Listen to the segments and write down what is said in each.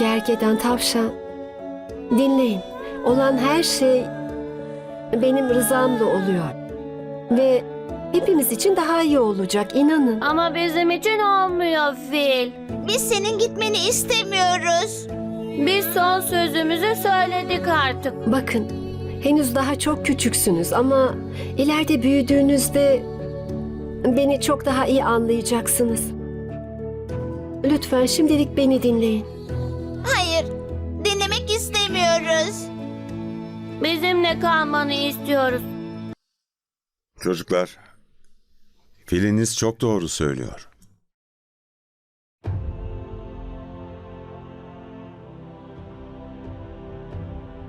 gergedan tavşan. Dinleyin. Olan her şey benim rızamla oluyor. Ve hepimiz için daha iyi olacak inanın. Ama bizim için olmuyor Fil. Biz senin gitmeni istemiyoruz. Biz son sözümüzü söyledik artık. Bakın, henüz daha çok küçüksünüz ama ileride büyüdüğünüzde beni çok daha iyi anlayacaksınız. Lütfen şimdilik beni dinleyin. Dinlemek istemiyoruz. Bizimle kalmanı istiyoruz. Çocuklar, filiniz çok doğru söylüyor.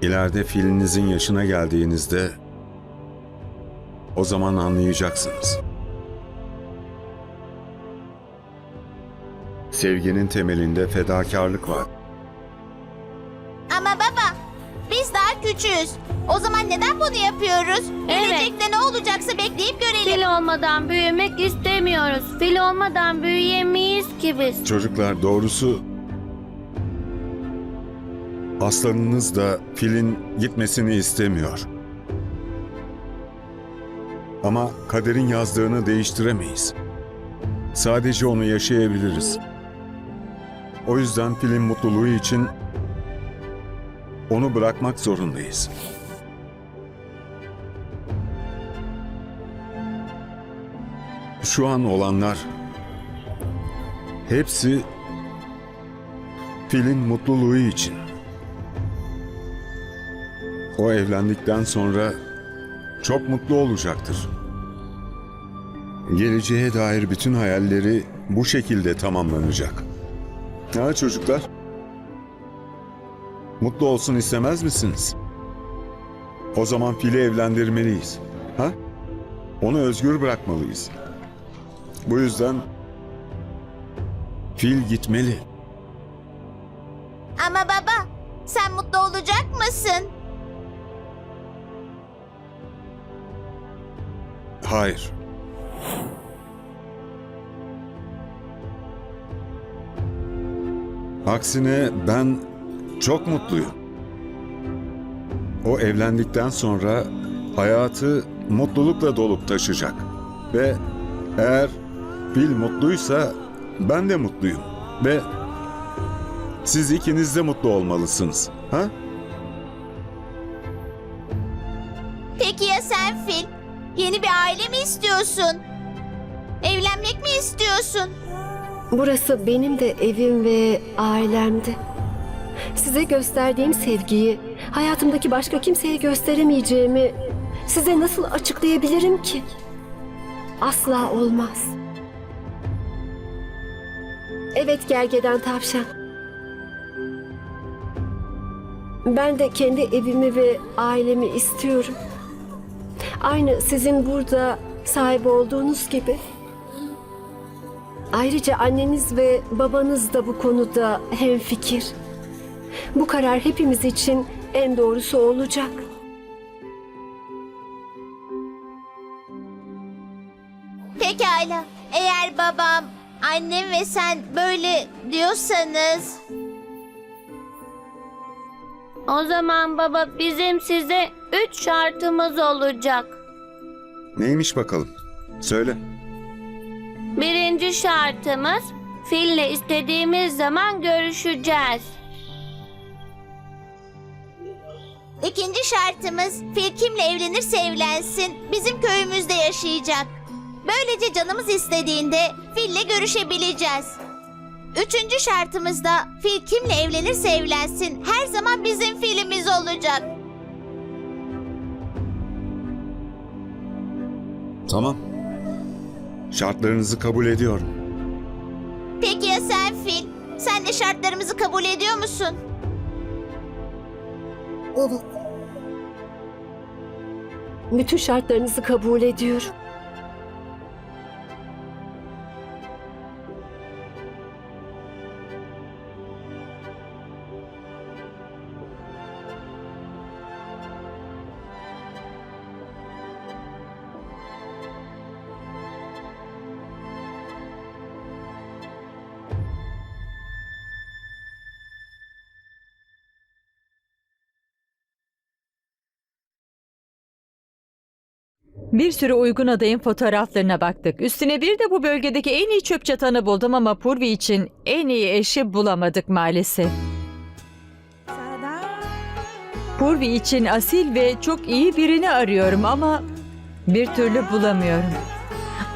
İleride filinizin yaşına geldiğinizde o zaman anlayacaksınız. Sevginin temelinde fedakarlık var. Küçüğüz. O zaman neden bunu yapıyoruz? Evet. Gelecekte ne olacaksa bekleyip görelim. Fil olmadan büyümek istemiyoruz. Fil olmadan büyüyemeyiz ki biz. Çocuklar doğrusu aslanınız da filin gitmesini istemiyor. Ama kaderin yazdığını değiştiremeyiz. Sadece onu yaşayabiliriz. O yüzden filin mutluluğu için onu bırakmak zorundayız. Şu an olanlar hepsi filin mutluluğu için. O evlendikten sonra çok mutlu olacaktır. Geleceğe dair bütün hayalleri bu şekilde tamamlanacak. Ha çocuklar? Mutlu olsun istemez misiniz? O zaman fili evlendirmeliyiz. Ha? Onu özgür bırakmalıyız. Bu yüzden fil gitmeli. Ama baba, sen mutlu olacak mısın? Hayır. Aksine ben çok mutluyum. O evlendikten sonra hayatı mutlulukla dolup taşacak. Ve eğer Fil mutluysa ben de mutluyum. Ve siz ikiniz de mutlu olmalısınız. Ha? Peki ya sen Fil? Yeni bir aile mi istiyorsun? Evlenmek mi istiyorsun? Burası benim de evim ve ailemdi. Size gösterdiğim sevgiyi hayatımdaki başka kimseye gösteremeyeceğimi size nasıl açıklayabilirim ki? Asla olmaz. Evet gergedan tavşan. Ben de kendi evimi ve ailemi istiyorum. Aynı sizin burada sahip olduğunuz gibi. Ayrıca anneniz ve babanız da bu konuda hemfikir. Bu karar hepimiz için en doğrusu olacak. Pekala. Eğer babam, annem ve sen böyle diyorsanız... O zaman baba bizim size üç şartımız olacak. Neymiş bakalım? Söyle. Birinci şartımız fille istediğimiz zaman görüşeceğiz. İkinci şartımız Fil kimle evlenirse evlensin bizim köyümüzde yaşayacak. Böylece canımız istediğinde Fil'le görüşebileceğiz. Üçüncü şartımız da Fil kimle evlenirse evlensin her zaman bizim filimiz olacak. Tamam. Şartlarınızı kabul ediyorum. Peki ya sen Fil? Sen de şartlarımızı kabul ediyor musun? Bütün şartlarınızı kabul ediyorum. Bir sürü uygun adayın fotoğraflarına baktık. Üstüne bir de bu bölgedeki en iyi çöp çatanı buldum ama Purvi için en iyi eşi bulamadık maalesef. Purvi için asil ve çok iyi birini arıyorum ama bir türlü bulamıyorum.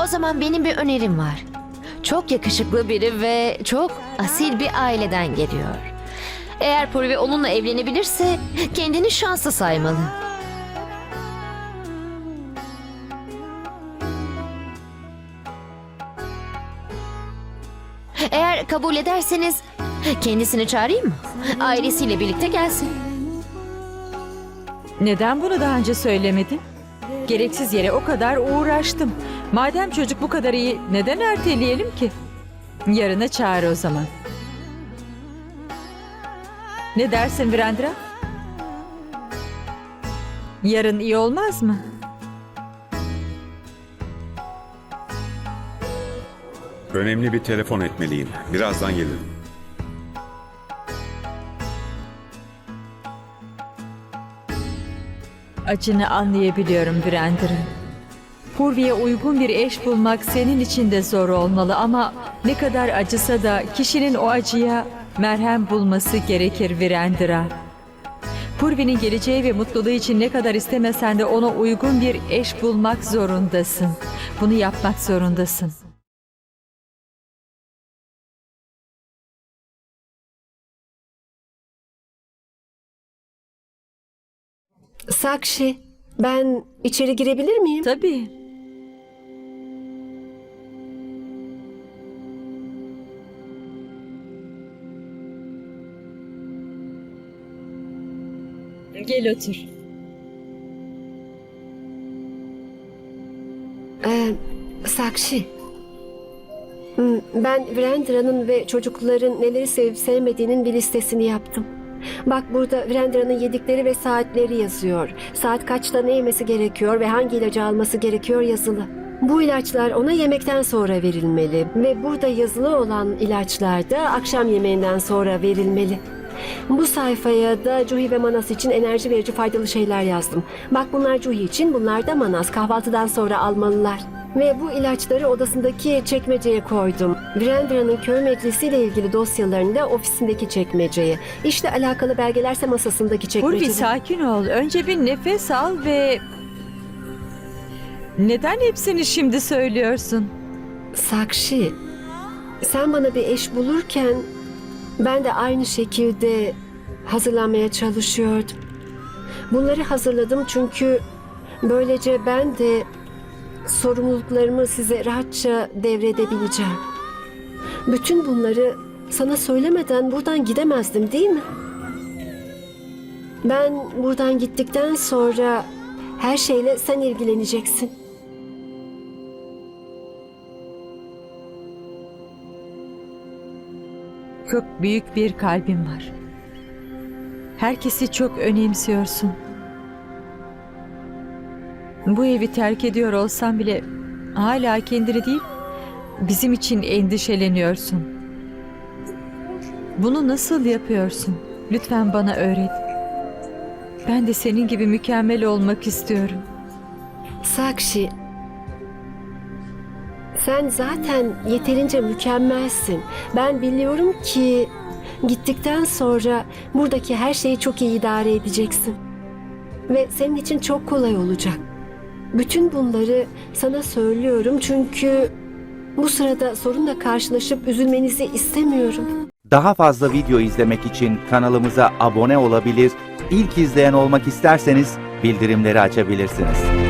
O zaman benim bir önerim var. Çok yakışıklı biri ve çok asil bir aileden geliyor. Eğer Purvi onunla evlenebilirse kendini şanslı saymalı. Eğer kabul ederseniz kendisini çağırayım mı? Ailesiyle birlikte gelsin. Neden bunu daha önce söylemedin? Gereksiz yere o kadar uğraştım. Madem çocuk bu kadar iyi neden erteleyelim ki? Yarına çağır o zaman. Ne dersin Virendra? Yarın iyi olmaz mı? Önemli bir telefon etmeliyim. Birazdan gelirim. Acını anlayabiliyorum Virendra. Purvi'ye uygun bir eş bulmak senin için de zor olmalı ama ne kadar acısa da kişinin o acıya merhem bulması gerekir Virendra. Purvi'nin geleceği ve mutluluğu için ne kadar istemesen de ona uygun bir eş bulmak zorundasın. Bunu yapmak zorundasın. Sakshi, ben içeri girebilir miyim? Tabii. Gel otur. Ee. Hmm, Ben Virendra'nın ve çocukların neleri sevip sevmediğinin bir listesini yaptım. Bak burada Virendra'nın yedikleri ve saatleri yazıyor. Saat kaçta ne yemesi gerekiyor ve hangi ilacı alması gerekiyor yazılı. Bu ilaçlar ona yemekten sonra verilmeli ve burada yazılı olan ilaçlar da akşam yemeğinden sonra verilmeli. Bu sayfaya da Cuhi ve Manas için enerji verici faydalı şeyler yazdım. Bak bunlar Cuhi için, bunlar da Manas. Kahvaltıdan sonra almalılar. Ve bu ilaçları odasındaki çekmeceye koydum. Virendra'nın köy meclisiyle ilgili dosyalarını da ofisindeki çekmeceye. İşte alakalı belgelerse masasındaki çekmecede. Purvi sakin ol. Önce bir nefes al ve... Neden hepsini şimdi söylüyorsun? Sakshi, sen bana bir eş bulurken ben de aynı şekilde hazırlanmaya çalışıyordum. Bunları hazırladım çünkü böylece ben de sorumluluklarımı size rahatça devredebileceğim. Bütün bunları sana söylemeden buradan gidemezdim değil mi? Ben buradan gittikten sonra her şeyle sen ilgileneceksin. Çok büyük bir kalbin var. Herkesi çok önemsiyorsun. Bu evi terk ediyor olsan bile hala kendini değil, bizim için endişeleniyorsun. Bunu nasıl yapıyorsun? Lütfen bana öğret. Ben de senin gibi mükemmel olmak istiyorum. Sakshi, sen zaten yeterince mükemmelsin. Ben biliyorum ki gittikten sonra buradaki her şeyi çok iyi idare edeceksin. Ve senin için çok kolay olacak. Bütün bunları sana söylüyorum çünkü bu sırada sorunla karşılaşıp üzülmenizi istemiyorum. Daha fazla video izlemek için kanalımıza abone olabilir, ilk izleyen olmak isterseniz bildirimleri açabilirsiniz.